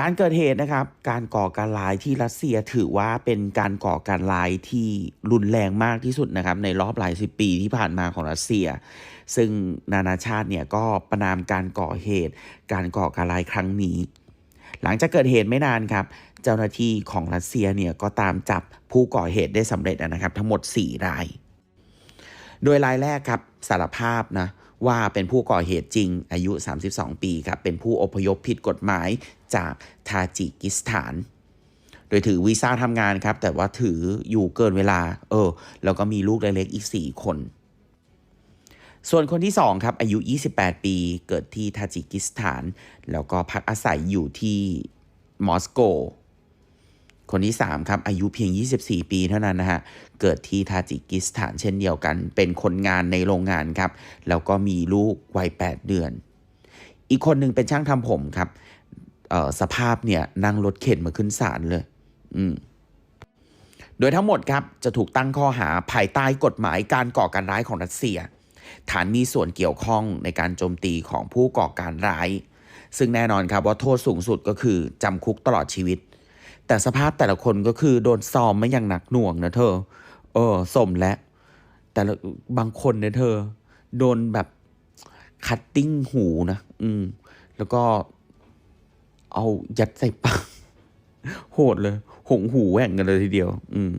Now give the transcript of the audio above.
การเกิดเหตุนะครับ การก่อการร้ายที่รัสเซียถือว่าเป็นการก่อการร้ายที่รุนแรงมากที่สุดนะครับ ในรอบหลายสิบปีที่ผ่านมาของรัสเซีย ซึ่งนานาชาติเนี่ยก็ประนามการก่อเหตุ การก่อการร้ายครั้งนี้ หลังจากเกิดเหตุไม่นานครับ เจ้าหน้าที่ของรัสเซียเนี่ยก็ตามจับผู้ก่อเหตุได้สำเร็จนะครับ ทั้งหมด 4 ราย โดยรายแรกครับสารภาพนะ ว่าเป็นผู้ก่อเหตุจริงอายุ 32 ปีครับเป็นผู้อพยพผิดกฎหมายจากทาจิกิสถาน โดยถือวีซ่าทำงานครับ แต่ว่าถืออยู่เกินเวลา เออ แล้วก็มีลูกเล็กๆอีก 4 คน ส่วนคนที่ 2 ครับ อายุ 28 ปีเกิดที่ทาจิกิสถาน แล้วก็พักอาศัยอยู่ที่มอสโก คนที่ 3 ครับ อายุเพียง 24 ปีเท่านั้นนะฮะ เกิดที่ทาจิกิสถานเช่นเดียวกัน เป็นคนงานในโรงงานครับ แล้วก็มีลูกวัย 8 เดือน อีกคนหนึ่งเป็นช่างทำผมครับสภาพเนี่ยนั่งรถเข็นมาขึ้นศาลเลย อืมโดยทั้งหมดครับจะถูกตั้งข้อหาภายใต้กฎหมายการก่อการร้ายของรัสเซีย ฐานมีส่วนเกี่ยวข้องในการโจมตีของผู้ก่อการร้าย ซึ่งแน่นอนครับว่าโทษสูงสุดก็คือจำคุกตลอดชีวิต แต่สภาพแต่ละคนก็คือโดนซ้อมมาอย่างหนักหน่วงนะเธอ เออ สมและ แต่ละบางคนเนี่ยเธอ โดนแบบคัตติ้งหูนะ อืม แล้วก็เอายัดใส่ปากโหดเลย หงหูแหว่งกันเลยทีเดียว อืม